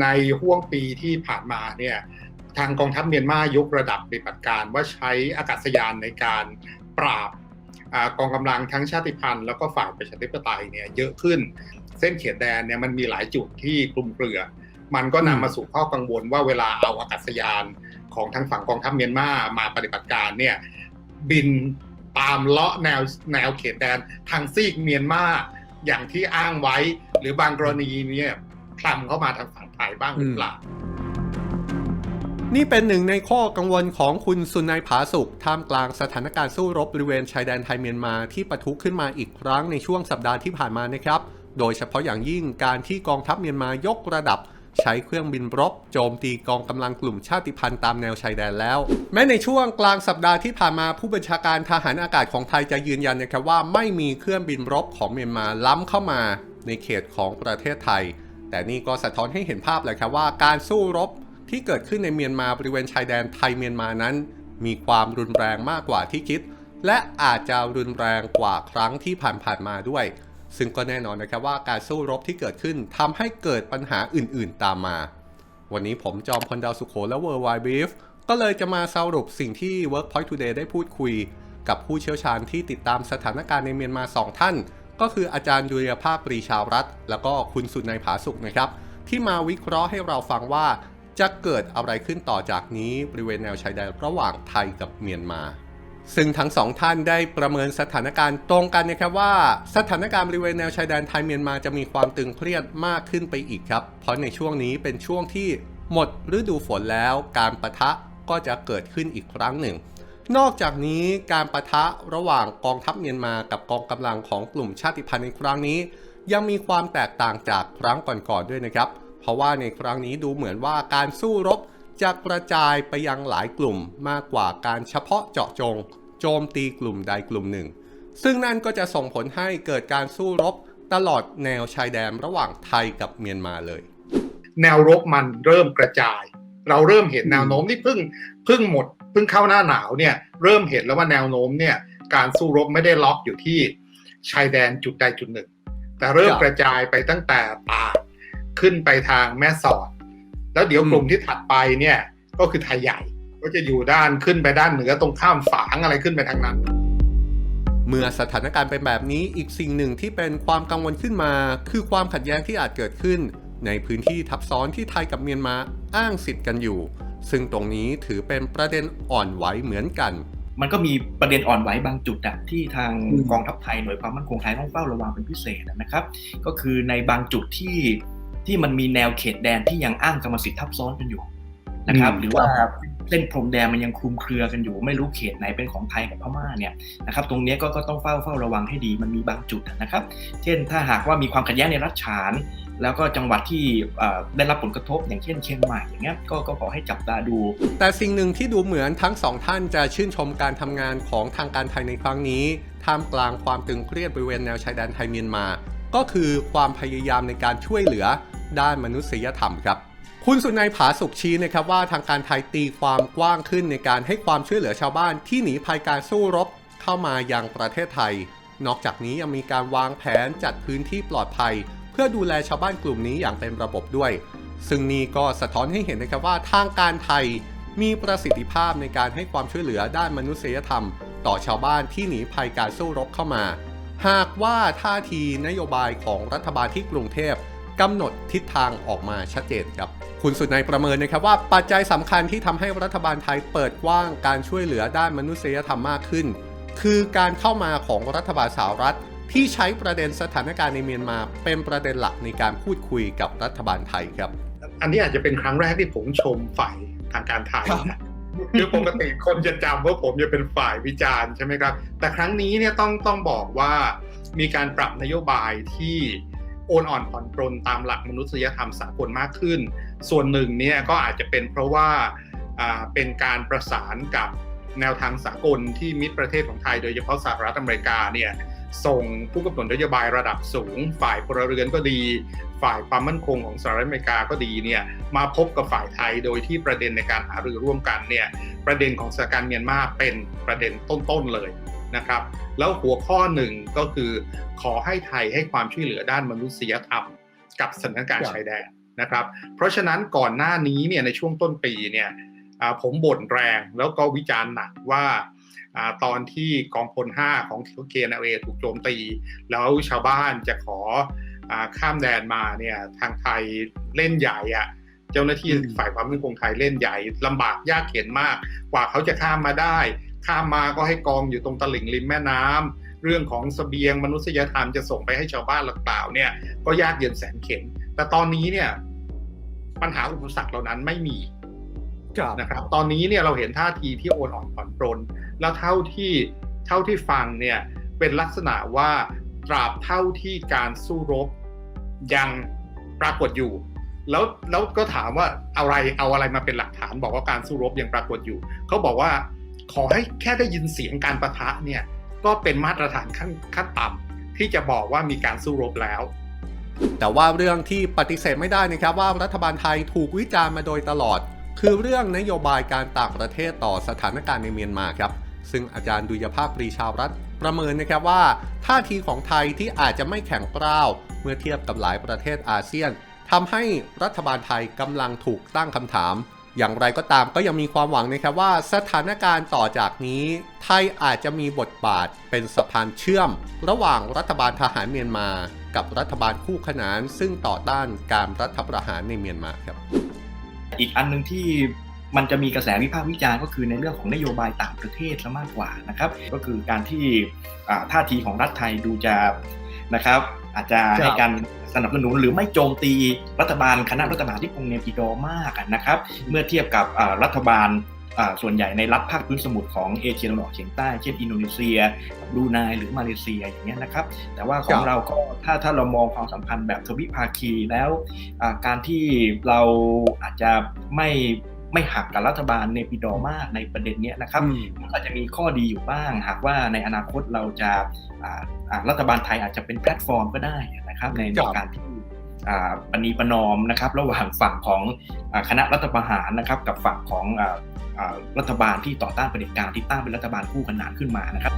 ในห่วงปีที่ผ่านมาเนี่ยทางกองทัพเมียนมายกระดับปฏิบัติการว่าใช้อากาศยานในการปราบกองกำลังทั้งชาติพันธุ์แล้วก็ฝ่ายประชาธิปไตยเนี่ยเยอะขึ้น เส้นเขตแดนเนี่ยมันมีหลายจุดที่กลุ่มเกลือ มันก็นำมาสู่ข้อกังวลว่าเวลาเอาอากาศยานของทางฝั่งกองทัพเมียนมามาปฏิบัติการเนี่ยบินตามเลาะแนวแนวเขตแดนทางซีกเมียนมาอย่างที่อ้างไว้ หรือบางกรณีเนี่ย คลำเข้ามาทางฝั่งไทยบ้างหรือเปล่านี่เป็นหนึ่งในข้อกังวลของคุณสุนัยผาสุกท่ามกลางสถานการณ์สู้รบบริเวณชายแดนไทยเมียนมาที่ปะทุขึ้นมาอีกครั้งในช่วงสัปดาห์ที่ผ่านมานะครับ โดยเฉพาะอย่างยิ่งการที่กองทัพเมียนมายกระดับ ใช้เครื่องบินรบ โจมตีกองกำลังกลุ่มชาติพันธุ์ตามแนวชายแดนแล้ว แม้ในช่วงกลางสัปดาห์ที่ผ่านมาผู้บัญชาการทหารอากาศของไทยจะยืนยันนะครับว่าไม่มีเครื่องบินรบของเมียนมาล้ำเข้ามา ในเขตของประเทศไทย แต่นี่ก็สะท้อนให้เห็นภาพเลยครับว่าการสู้รบที่เกิดขึ้นในเมียนมาบริเวณชายแดนไทยเมียนมานั้น มีความรุนแรงมากกว่าที่คิด และอาจจะรุนแรงกว่าครั้งที่ผ่านๆมาด้วย ซึ่งก็แน่นอนนะครับว่าการสู้รบที่เกิดขึ้นทำให้เกิดปัญหาอื่นๆตามมา วันนี้ผมจอมพลดาวสุขโขและ World Wide Brief ก็เลยจะมาสรุปสิ่งที่ Workpoint Today ได้พูดคุย กับผู้เชี่ยวชาญที่ติดตามสถานการณ์ในเมียนมาสองท่าน ก็คืออาจารย์ดุลยภาคปรีชาวรัฐแล้วก็คุณสุนัยผาสุกนะครับ ที่มาวิเคราะห์ให้เราฟังว่าจะเกิดอะไรขึ้นต่อจากนี้บริเวณแนวชายแดนระหว่างไทยกับเมียนมา ซึ่งทั้งสองท่านได้ประเมินสถานการณ์ตรงกันนะครับว่า สถานการณ์บริเวณแนวชายแดนไทยเมียนมาจะมีความตึงเครียดมากขึ้นไปอีกครับ เพราะในช่วงนี้เป็นช่วงที่หมดฤดูฝนแล้วการประทะก็จะเกิดขึ้นอีกครั้งหนึ่ง นอกจากนี้การประทะระหว่างกองทัพเมียนมากับกองกำลังของกลุ่มชาติพันธุ์ในครั้งนี้ ยังมีความแตกต่างจากครั้งก่อนๆด้วยนะครับ เพราะว่าในครั้งนี้ดูเหมือนว่าการสู้รบจะกระจายไปยังหลายกลุ่มมากกว่าการเฉพาะเจาะจง โจมตีกลุ่มใดกลุ่มหนึ่ง ซึ่งนั่นก็จะส่งผลให้เกิดการสู้รบตลอดแนวชายแดนระหว่างไทยกับเมียนมาเลย แนวรบมันเริ่มกระจาย เราเริ่มเห็นแนวโน้มที่เพิ่งเพิ่งหมด เพิ่งเข้าหน้าหนาวเนี่ยเริ่มเห็นแล้วว่าแนวโน้มเนี่ยการสู้รบไม่ได้ล็อกอยู่ที่ชายแดนจุดใดจุดหนึ่ง แต่เริ่มกระจายไปตั้งแต่ตากขึ้นไปทางแม่สอด แล้วเดี๋ยวกลุ่มที่ถัดไปเนี่ยก็คือไทยใหญ่ก็จะอยู่ด้านขึ้นไปด้านเหนือตรงข้ามฝางอะไรขึ้นไปทางนั้น เมื่อสถานการณ์เป็นแบบนี้อีกสิ่งหนึ่งที่เป็นความกังวลขึ้นมา คือความขัดแย้งที่อาจเกิดขึ้น ในพื้นที่ทับซ้อนที่ไทยกับเมียนมาอ้างสิทธิ์กันอยู่ ซึ่งตรงนี้ถือเป็นประเด็นอ่อนไหวเหมือนกัน มันก็มีประเด็นอ่อนไหวบางจุดอะที่ทางกองทัพไทยหน่วยความมั่นคงไทยต้องเฝ้าระวังเป็นพิเศษนะครับ ก็คือในบางจุดที่ที่มันมีแนวเขตแดนที่ยังอ้างกรรมสิทธิ์ทับซ้อนกันอยู่นะครับหรือว่าเส้นพรมแดนมันยังคลุมเครือกันอยู่ ไม่รู้เขตไหนเป็นของไทยกับพม่าเนี่ยนะครับตรงนี้ก็ก็ต้องเฝ้าเฝ้าระวังให้ดีมันมีบางจุดนะครับ เช่นถ้าหากว่ามีความขัดแย้งในรัฐฉาน แล้วก็จังหวัดที่ได้รับผลกระทบอย่างเช่นเชียงใหม่อย่างเงี้ยก็ก็ขอให้จับตาดู แต่สิ่งหนึ่งที่ดูเหมือนทั้งสองท่านจะชื่นชมการทำงานของทางการไทยในครั้งนี้ ท่ามกลางความตึงเครียดบริเวณแนวชายแดนไทยเมียนมา ก็คือความพยายามในการช่วยเหลือด้านมนุษยธรรมครับ คุณสุนัยผาสุขชี้นะครับว่าทางการไทยตีความกว้างขึ้นในการให้ความช่วยเหลือชาวบ้านที่หนีภัยการสู้รบเข้ามายังประเทศไทย นอกจากนี้ยังมีการวางแผนจัดพื้นที่ปลอดภัย เพื่อดูแลชาวบ้านกลุ่มนี้อย่างเป็นระบบด้วย ซึ่งนี่ก็สะท้อนให้เห็นนะครับว่าทางการไทยมีประสิทธิภาพในการให้ความช่วยเหลือด้านมนุษยธรรม ต่อชาวบ้านที่หนีภัยการสู้รบเข้ามา หากว่าท่าทีนโยบายของรัฐบาลที่กรุงเทพกำหนดทิศทางออกมาชัดเจนครับ คุณสุนัยประเมินนะครับว่าปัจจัยสำคัญที่ทำให้รัฐบาลไทยเปิดกว้างการช่วยเหลือด้านมนุษยธรรมมากขึ้น คือการเข้ามาของรัฐบาลสหรัฐ ที่ใช้ประเด็นสถานการณ์ในเมียนมา เป็นประเด็นหลักในการพูดคุยกับรัฐบาลไทยครับ อันนี้อาจจะเป็นครั้งแรกที่ผมชมฝ่ายทางการไทยนะคือปกติคนจะจำว่าผมจะเป็นฝ่ายวิจารณ์ใช่ไหมครับ แต่ครั้งนี้เนี่ยต้องต้องบอกว่ามีการปรับนโยบายที่โอนอ่อนผ่อนปรนตามหลักมนุษยธรรมสากลมากขึ้น ส่วนหนึ่งเนี่ยก็อาจจะเป็นเพราะว่าเป็นการประสานกับแนวทางสากลที่มิตรประเทศของไทย โดยเฉพาะสหรัฐอเมริกาเนี่ย ส่งผู้กำหนดนโยบายระดับสูง ฝ่ายพลเรือนก็ดี ฝ่ายความมั่นคงของสหรัฐอเมริกาก็ดีเนี่ยมาพบกับฝ่ายไทยโดยที่ประเด็นในการหารือร่วมกันเนี่ยประเด็นของสถานการณ์เมียนมาเป็นประเด็นต้นๆเลยนะครับแล้วหัวข้อหนึ่งก็คือขอให้ไทยให้ความช่วยเหลือด้านมนุษยธรรม กับสถานการณ์ชายแดนนะครับ เพราะฉะนั้นก่อนหน้านี้เนี่ยในช่วงต้นปีเนี่ยผมบ่นแรงแล้วก็วิจารณ์หนักว่า ตอนที่กองพล 5 ของเคนเอถูกโจมตี แล้วชาวบ้านจะขออาข้ามแดนมาเนี่ยทางไทยเล่นใหญ่อะเจ้าหน้าที่อืมฝ่ายความมั่นคงไทยเล่นใหญ่ลำบากยากเข็นมาก กว่าเขาจะข้ามมาได้ ข้ามมาก็ให้กองอยู่ตรงตลิ่งริมแม่น้ำเรื่องของเสบียงมนุษยธรรมจะส่งไปให้ชาวบ้านหรือเปล่าเนี่ยก็ยากเย็นแสนเข็ญแต่ตอนนี้เนี่ยปัญหาอุปสรรคเหล่านั้นไม่มีครับ นะครับตอนนี้เนี่ยเราเห็นท่าทีที่โอนอ่อนผ่อนปรนแล้วเท่าที่เท่าที่ฟังเนี่ยเป็นลักษณะว่าตราบเท่าที่การสู้รบยังปรากฏอยู่ แล้วแล้วก็ถามว่าอะไรเอาอะไรมาเป็นหลักฐานบอกว่าการสู้รบยังปรากฏอยู่เขาบอกว่าขอให้แค่ได้ยินเสียงการประทะเนี่ยก็เป็นมาตรฐานขั้นขั้นต่ำที่จะบอกว่ามีการสู้รบแล้วแต่ว่าเรื่องที่ปฏิเสธไม่ได้นะครับว่ารัฐบาลไทยถูกวิจารณ์มาโดยตลอด คือเรื่องนโยบายการต่างประเทศต่อสถานการณ์ในเมียนมาครับ ซึ่งอาจารย์ดุยภาพปรีชาวรัฐประเมินนะครับว่า ท่าทีของไทยที่อาจจะไม่แข็งกร้าว เมื่อเทียบกับหลายประเทศอาเซียนทำให้รัฐบาลไทยกำลังถูกตั้งคำถาม อย่างไรก็ตามก็ยังมีความหวังนะครับว่าสถานการณ์ต่อจากนี้ ไทยอาจจะมีบทบาทเป็นสะพานเชื่อม ระหว่างรัฐบาลทหารเมียนมา กับรัฐบาลคู่ขนานซึ่งต่อต้านการรัฐประหารในเมียนมาครับ อีกอันหนึ่งที่มันจะมีกระแสวิพากษ์วิจารณ์ก็คือในเรื่องของนโยบายต่างประเทศซะมากกว่านะครับก็คือการที่ท่าทีของรัฐไทยดูจะนะครับอาจจะให้การสนับสนุนหรือไม่โจมตีรัฐบาลคณะรัฐบาลที่กรุงเนปิดอมากอะนะครับ เมื่อเทียบกับรัฐบาล ส่วนใหญ่ในรัฐภาคพื้นสมุทรของเอเชียตะวันออกเฉียงใต้ เช่นอินโดนีเซียบรูไนหรือมาเลเซียอย่างเงี้ยนะครับ แต่ว่าขอคงรับเราก็ถ้าถ้าเรามองความสัมพันธ์แบบทวิภาคีแล้วอ่าการที่เราอาจจะไม่ไม่หักกับรัฐบาลเนปิดอร์มากในประเด็นเนี้ยนะครับอืมมันอาจจะมีข้อดีอยู่บ้าง หากว่าในอนาคตเราจะอ่าอ่ารัฐบาลไทยอาจจะเป็นแพลตฟอร์มก็ได้นะครับในในครับการที่อ่าปณีประนอมนะครับ ระหว่างฝั่งของอาคณะรัฐประหารนะครับ กับฝั่งของอ่าอ่า รัฐบาลที่ต่อต้านเผด็จการที่ตั้งเป็นรัฐบาลคู่ขนานขึ้นมานะครับ